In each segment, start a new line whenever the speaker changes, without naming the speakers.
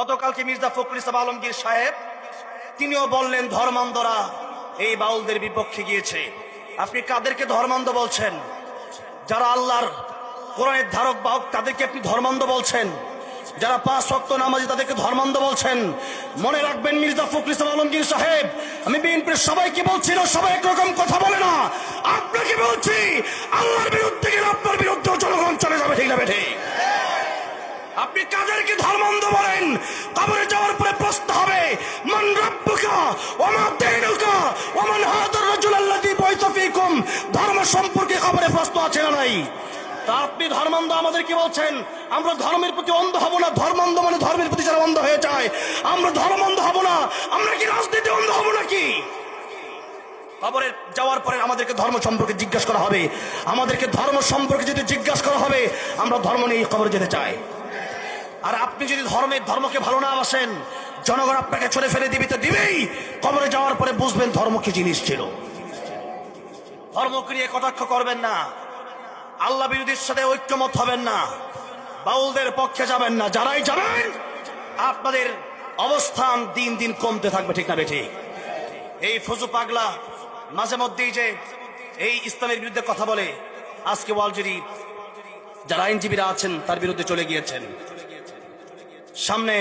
গতকালকে মির্জা ফখরুল ইসলাম আলমগীর সাহেব, তিনিও বললেন, ধর্মান্ধরা এই বাউলদের বিপক্ষে গিয়েছে। আপনি কাদেরকে ধর্মান্ধ বলছেন? যারা আল্লাহর কোরআনের ধারক বাহক তাদেরকে আপনি ধর্মান্ধ বলছেন? যারা পাঁচ শক্ত নামাজি তাদেরকে ধর্মান্ধ বলছেন? মনে রাখবেন, মির্জা ফখরুল ইসলাম আলমগীর সাহেব, আমি বিএনপির সবাইকে বলছি না, সবাই একরকম কথা বলে না। আপনাকে বলছি, আল্লাহর বিরুদ্ধে আপনার বিরুদ্ধেও জনগণ চলে যাবে, ঠিক না বেঠে আপনি কাদেরকে ধর্মান্ধ বলেন? কবরে যাওয়ার পরে প্রশ্ন হবে, মান রব্বুকা ওমা দিনুকা ওমান হাদার রাজুল আল্লাযী বাইতা ফীকুম? ধর্ম সম্পর্কে কবরে প্রশ্ন আছে না নাই? তা আপনি ধর্মান্ধ আমাদের কি বলছেন? আমরা ধর্মের প্রতি অন্ধ হব না। ধর্মান্ধ মানে ধর্মের প্রতি যারা অন্ধ হয়ে যায়। আমরা ধর্মান্ধ হব না। আমরা কি রাজনীতি অন্ধ হব নাকি? কবরে যাওয়ার পরে আমাদেরকে ধর্ম সম্পর্কে জিজ্ঞাসা করা হবে। আমাদেরকে ধর্ম সম্পর্কে যদি জিজ্ঞাসা করা হবে, আমরা ধর্ম নিয়ে কবরে যেতে চাই। আর আপনি যদি ধর্মের ধর্মকে ভালো না বাসেন, জনগণ আপনাকে ছড়ে ফেলে দিবি তো দিবেই। কবরে যাওয়ার পরে বুঝবেন ধর্ম কি জিনিস ছিল। ধর্মকে নিয়ে কটাক্ষ করবেন না। আল্লাহ বিরোধীর সাথে ঐক্যমত হবেন না। বাউলদের পক্ষে যাবেন না। যারাই যাবেন, আপনাদের অবস্থান দিন দিন কমতে থাকবে, ঠিক না বেঠিক এই ফজু পাগলা মাঝে মধ্যেই যে এই ইসলামের বিরুদ্ধে কথা বলে, আজকে ওয়ালজুরি যারা আইনজীবীরা আছেন, তার বিরুদ্ধে চলে গিয়েছেন। সামনে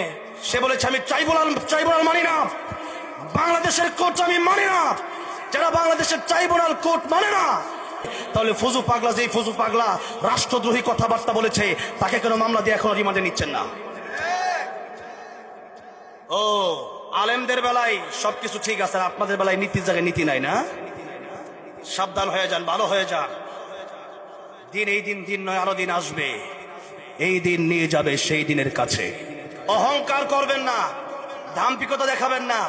সে বলেছে, আমি ট্রাইব্যুনাল ট্রাইব্যুনাল মানি না। বাংলাদেশের কোর্ট আমি মানি না। যারা বাংলাদেশের ট্রাইব্যুনাল কোর্ট মানে না। তাহলে ফজু পাগলা যে ফজু পাগলা রাষ্ট্রদ্রোহী কথাবার্তা বলেছে, তাকে কেন মামলা দিয়ে এখন রিমান্ডে নিচ্ছেন না। ও, আলেমদের বেলায় সবকিছু ঠিক আছে আপনাদের বেলায় নীতির জায়গায় নীতি নাই না? সাবধান হয়ে যান, ভালো হয়ে যান। দিন এই দিন দিন নয়, আরও দিন আসবে। এই দিন নিয়ে যাবে সেই দিনের কাছে। অহংকার করবেন না দাম্পিকতা দেখাবেন না।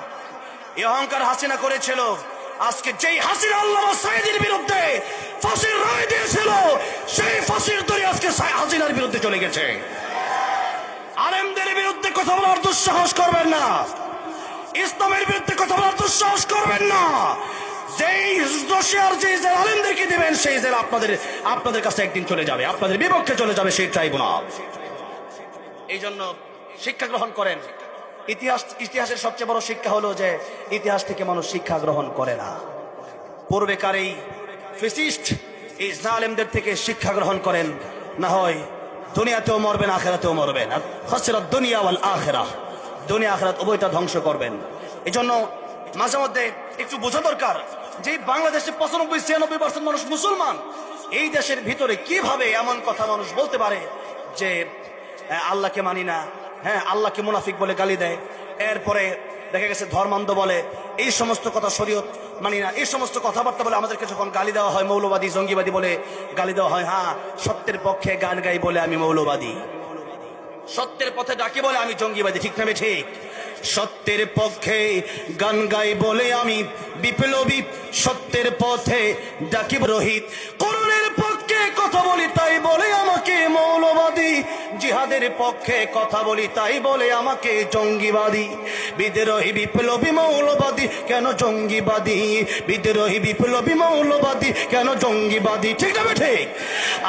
এই অহংকার হাসিনা করেছিল। আজকে যেই হাসিনা আল্লাহ সাইদির বিরুদ্ধে ফাঁসির রায় দিয়েছিল, সেই ফাঁসির দড়ি আজকে হাসিনার বিরুদ্ধে চলে গেছে। আলেমদের বিরুদ্ধে কথা বলার দুঃসাহস করবেন না। ইসলামের বিরুদ্ধে কথা বলার দুঃসাহস করবেন না। যেই রশিয়ার যে জেল আলেমদেরকে দিবেন, সেই জেল আপনাদের আপনাদের কাছে একদিন চলে যাবে। আপনাদের বিপক্ষে চলে যাবে সেই ট্রাইব্যুনাল। এই জন্য শিক্ষা গ্রহণ করেন। ইতিহাস, ইতিহাসের সবচেয়ে বড় শিক্ষা হলো যে ইতিহাস থেকে মানুষ শিক্ষা গ্রহণ করে না। পূর্বেকার এই ফিসিস্ট, এই থেকে শিক্ষা গ্রহণ করেন, না হয় দুনিয়াতেও মরবেন, আখেরাতেও মরবেন। আর খসিরাত দুনিয়া ওয়াল আখেরা। দুনিয়া, আখেরাত উভয়টা ধ্বংস করবেন। এই জন্য মাঝে মধ্যে একটু বোঝা দরকার যে বাংলাদেশে পঁচানব্বই, ছিয়ানব্বই পার্সেন্ট মানুষ মুসলমান। এই দেশের ভিতরে কীভাবে এমন কথা মানুষ বলতে পারে যে আল্লাহকে মানি না হ্যাঁ আল্লাহকে মুনাফিক বলে গালি দেয়। এরপরে দেখা গেছে ধর্মান্ধ বলে, এই সমস্ত কথা শরীয়ত মানি না। এই সমস্ত কথাবার্তা বলে আমাদেরকে যখন গালি দেওয়া হয়, মৌলবাদী, জঙ্গিবাদী বলে গালি দেওয়া হয় হ্যাঁ সত্যের পক্ষে গান গাই বলে আমি মৌলবাদী। সত্যের পথে ডাকি বলে আমি জঙ্গিবাদী, ঠিক না ঠিক সত্যের পক্ষে গান গাই বলে আমি বিপ্লবী, সত্যের পথে ডাকি রোহিত করণের পক্ষে কথা বলি তাই জিহাদের পক্ষে কথা বলি, তাই বলে আমাকে জঙ্গিবাদী। বিদ্রোহী, বিপ্লবী, মৌলবাদী, কেন জঙ্গিবাদী? বিদ্রোহী, বিপ্লবী, মৌলবাদী, কেন জঙ্গিবাদী? ঠিক না ঠিক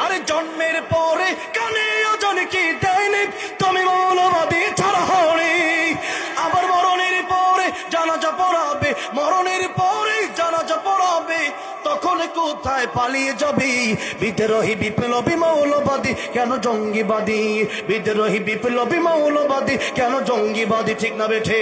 আরে জন্মের পরে কানে ওজন কি দেয়নি? তুমি মৌলবাদী ছাড়া হনি আবার মরণের পরে জানাজা পড়াবে, মরণের পরে পড়াবে তখন কোথায় পালিয়ে যাবি? বিদ্রোহী, বিপ্লবী, মৌলবাদী, কেন জঙ্গিবাদী? বিদ্রোহী, বিপ্লবী, মৌলবাদী, কেন জঙ্গিবাদী? ঠিক না বেঠে